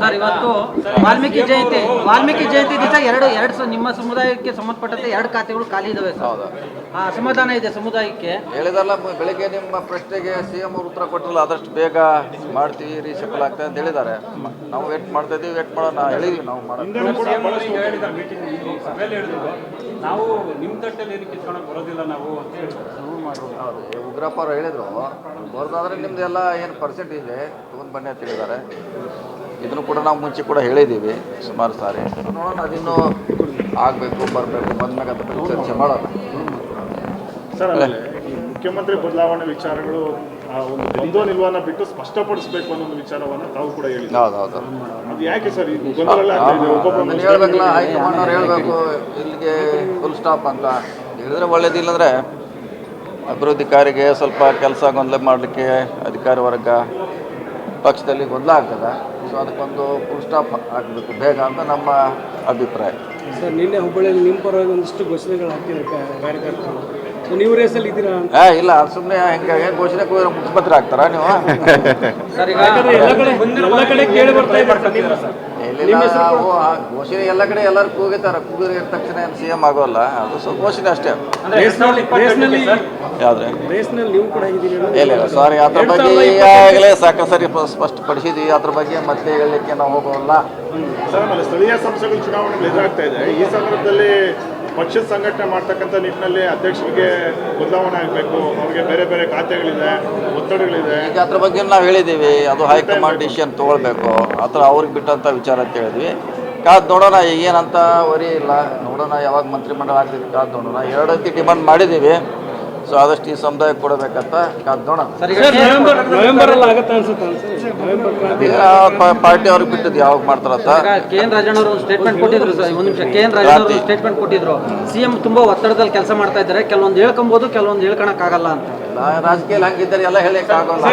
Sir ಇವತ್ತು ವಾಲ್ಮೀಕಿ ಜಯಂತಿ ವಾಲ್ಮೀಕಿ ಜಯಂತಿ ದಿವಸ ಎರಡು ಎರಡು ನಿಮ್ಮ ಸಮುದಾಯಕ್ಕೆ ಸಂಬಂಧಪಟ್ಟಂತೆ ಎರಡು ಖಾತೆಗಳು ಖಾಲಿ ಇದಾವೆ ಸರ್. ಅಸಮಾಧಾನ ಇದೆ ಸಮುದಾಯಕ್ಕೆ? ಹೇಳಿದಲ್ಲ ಬೆಳಿಗ್ಗೆ ನಿಮ್ಮ ಪ್ರಶ್ನೆಗೆ ಸಿ ಎಂ ಅವರು ಉತ್ತರ ಕೊಟ್ಟಿಲ್ಲ ಆದಷ್ಟು ಬೇಗ ಮಾಡ್ತೀವಿ ರೀಶಫಲ್ ಆಗ್ತದೆ ಅಂತ ಹೇಳಿದ್ದಾರೆ. ನಾವು ವೇಟ್ ಮಾಡ್ತಾ ಇದ್ದೀವಿ ವೇಟ್ ಮಾಡೋಣ ಹೇಳಿದ್ವಿ ನಾವು ನಾವು ನಿಮ್ಮ ಏನು ಕಿತ್ಕೊಳಕ್ ಬರೋದಿಲ್ಲ ನಾವು ಅಂತ ಉಗ್ರಪ್ಪ ಅವರು ಹೇಳಿದ್ರು ಬರೋದಾದ್ರೆ ನಿಮ್ದು ಎಲ್ಲ ಏನು ಇದೆ? ತೊಗೊಂಡು ಬನ್ನಿ ಅಂತ ಹೇಳಿದ್ದಾರೆ. ಇದನ್ನು ಕೂಡ ನಾವು ಮುಂಚೆ ಕೂಡ ಹೇಳಿದ್ದೀವಿ. ಸುಮಾರು ಸಾರಿ. ನೋಡೋಣ ಅದಿನ್ನೂ ಆಗಬೇಕು ಬರಬೇಕು ಬಂದ್ಮೇಲೆ ಅದ್ರ ಬಗ್ಗೆ ಚರ್ಚೆ ಮಾಡೋಣ. ಸರ್ ಮುಖ್ಯಮಂತ್ರಿ ಬದಲಾವಣೆ ವಿಚಾರಗಳು ಒಂದು ದ್ವಂದ್ವ ಬಿಟ್ಟು ಸ್ಪಷ್ಟಪಡಿಸಬೇಕು ಅನ್ನೋ ಒಂದು ವಿಚಾರವನ್ನ ತಾವು ಕೂಡ ಹೇಳಿ ಹೌದು ಹೌದು. ಅದು ಯಾಕೆ ಸರ್ ಹೇಳ್ಬೇಕಲ್ಲ ಹೈಕಮಾಂಡ್ ಅವ್ರು ಹೇಳಬೇಕು ಇಲ್ಲಿಗೆ ಫುಲ್ ಸ್ಟಾಪ್ ಅಂತ. ಹೇಳಿದ್ರೆ ಒಳ್ಳೇದಿಲ್ಲಂದ್ರೆ ಅಭಿವೃದ್ಧಿ ಕಾರಿಗೆ ಸ್ವಲ್ಪ ಕೆಲಸ ಗೊಂದಲ ಮಾಡಲಿಕ್ಕೆ ಅಧಿಕಾರಿ ವರ್ಗ ಪಕ್ಷದಲ್ಲಿ ಗೊಂದಲ ಆಗ್ತದೆ. ಸೊ ಅದಕ್ಕೊಂದು ಫುಲ್ ಸ್ಟಾಪ್ ಆಗಬೇಕು. ಬೇಗ ಅಂತ ನಮ್ಮ ಅಭಿಪ್ರಾಯ. ಸರ್ ನಿನ್ನೆ ಹುಬ್ಬಳ್ಳಿಯಲ್ಲಿ ನಿಮ್ಮ ಪರವಾಗಿ ಒಂದಿಷ್ಟು ಘೋಷಣೆಗಳು ಹಾಕಿದ್ದಾರೆ ಕಾರ್ಯಕರ್ತರು. ಸೊ ನೀವು ರೇಸಲ್ಲಿ ಇದ್ದೀರಾ? ಏ ಇಲ್ಲ ಅದು ಸುಮ್ಮನೆ ಹೆಂಗೆ ಘೋಷಣೆ ಕೂಗಿದ್ರೆ ಮುಖ್ಯಮಂತ್ರಿ ಆಗ್ತಾರಾ ನೀವು? ಸರ್ ಈಗ ಎಲ್ಲ ಕಡೆ ಎಲ್ಲ ಕಡೆ ಕೇಳಿ ಬರ್ತಾ ಸರ್ ನಿಮ್ಮ ಹೆಸರು. ಇಲ್ಲಿಲ್ಲ ನಾವು ಆ ಘೋಷಣೆ ಎಲ್ಲ ಕಡೆ ಎಲ್ಲರೂ ಕೂಗಿತಾರೆ ಕೂಗಿದ ತಕ್ಷಣ ಏನು ಸಿ ಎಂ ಆಗೋಲ್ಲ. ಅದು ಸೊ ಘೋಷಣೆ ಅಷ್ಟೇ. ರೇಸ್ನಲ್ಲಿ ರೇಸ್ನಲ್ಲಿ ಯಾವ್ದ್ರೆ? ಇಲ್ಲ ಇಲ್ಲ ಸಾರಿ ಅದ್ರ ಬಗ್ಗೆ ಈಗಾಗಲೇ ಸಾಕಷ್ಟು ಸರಿ ಸ್ಪಷ್ಟಪಡಿಸಿದ್ವಿ. ಅದ್ರ ಬಗ್ಗೆ ಮತ್ತೆ ಹೇಳಲಿಕ್ಕೆ ನಾವು ಹೋಗೋಲ್ಲ. ಸರ್ ಸ್ಥಳೀಯ ಸಂಸ್ಥೆಗಳು ಚುನಾವಣೆಗಳು ಎದುರಾಗ್ತಾ ಇದೆ. ಈ ಸಂದರ್ಭದಲ್ಲಿ ಪಕ್ಷದ ಸಂಘಟನೆ ಮಾಡ್ತಕ್ಕಂಥ ನಿಟ್ಟಿನಲ್ಲಿ ಅಧ್ಯಕ್ಷರಿಗೆ ಬದಲಾವಣೆ ಆಗಬೇಕು. ಅವ್ರಿಗೆ ಬೇರೆ ಬೇರೆ ಖಾತೆಗಳಿದೆ ಒತ್ತಡಗಳಿದೆ. ಈಗ ಅದ್ರ ಬಗ್ಗೆ ನಾವು ಹೇಳಿದ್ದೀವಿ ಅದು ಹೈಕಮಾಂಡ್ ಡಿಸಿಷನ್ ತೊಗೊಳ್ಬೇಕು. ಆ ಥರ ಅವ್ರಿಗೆ ಬಿಟ್ಟಂಥ ವಿಚಾರ ಅಂತ ಹೇಳಿದ್ವಿ. ಕಾದ್ ನೋಡೋಣ ಏನಂತ ವರಿ ಇಲ್ಲ. ನೋಡೋಣ ಯಾವಾಗ ಮಂತ್ರಿಮಂಡಲ ಆಗ್ತಿದ್ವಿ ಕಾದ್ ನೋಡೋಣ. ಎರಡು ರೀತಿ ಡಿಮಾಂಡ್ ಮಾಡಿದ್ದೀವಿ. ಸೊ ಆದಷ್ಟು ಈ ಸಮುದಾಯಕ್ಕೆ ಕೊಡಬೇಕಂತ ಕಾದ್ ನೋಡೋಣ ಸರ್ ನವೆಂಬರ್ ನವೆಂಬರ್ ಅಲ್ಲಿ ಆಗುತ್ತೆ ಅನ್ಸುತ್ತೆ ಸರ್ ನವೆಂಬರ್ ಪಾರ್ಟಿ ಅವ್ರಿಗೆ ಬಿಟ್ಟಿದ್ದು ಯಾವಾಗ ಮಾಡ್ತಾರಂತ? ಕೆ ಎನ್ ರಾಜಣ್ಣವರು ಸ್ಟೇಟ್ಮೆಂಟ್ ಕೊಟ್ಟಿದ್ರು ಸರ್. ಒಂದು ನಿಮಿಷ. ಕೆ ಎನ್ ರಾಜಣ್ಣವರು ಸ್ಟೇಟ್ಮೆಂಟ್ ಕೊಟ್ಟಿದ್ರು. ಸಿಎಂ ತುಂಬಾ ಒತ್ತಡದಲ್ಲಿ ಕೆಲಸ ಮಾಡ್ತಾ ಇದ್ದಾರೆ. ಕೆಲವೊಂದು ಹೇಳ್ಕೊಬಹುದು ಕೆಲವೊಂದು ಹೇಳ್ಕೊಳಕ್ ಆಗಲ್ಲ ಅಂತ ರಾಜಕೀಯ ಹಂಗಿದ್ದಾರೆ ಎಲ್ಲ ಹೇಳಕ್ಕಾಗಲ್ಲ